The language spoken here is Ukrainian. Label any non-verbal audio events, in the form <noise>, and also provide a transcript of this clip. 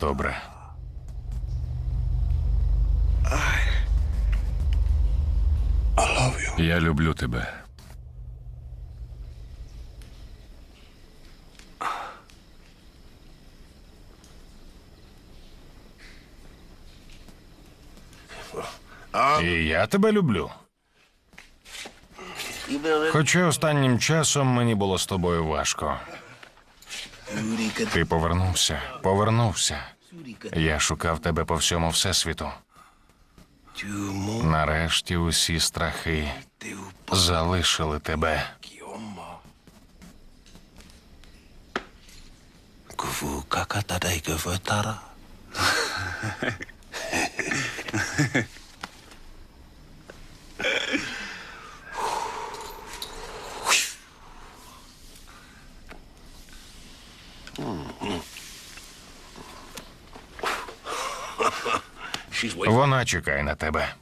Добре. Я люблю тебе. І я тебе люблю. Хоча останнім часом мені було з тобою важко. Ти повернувся, повернувся. Я шукав тебе по всьому всесвіту. Нарешті усі страхи залишили тебе. <laughs> Вона чекає на тебе.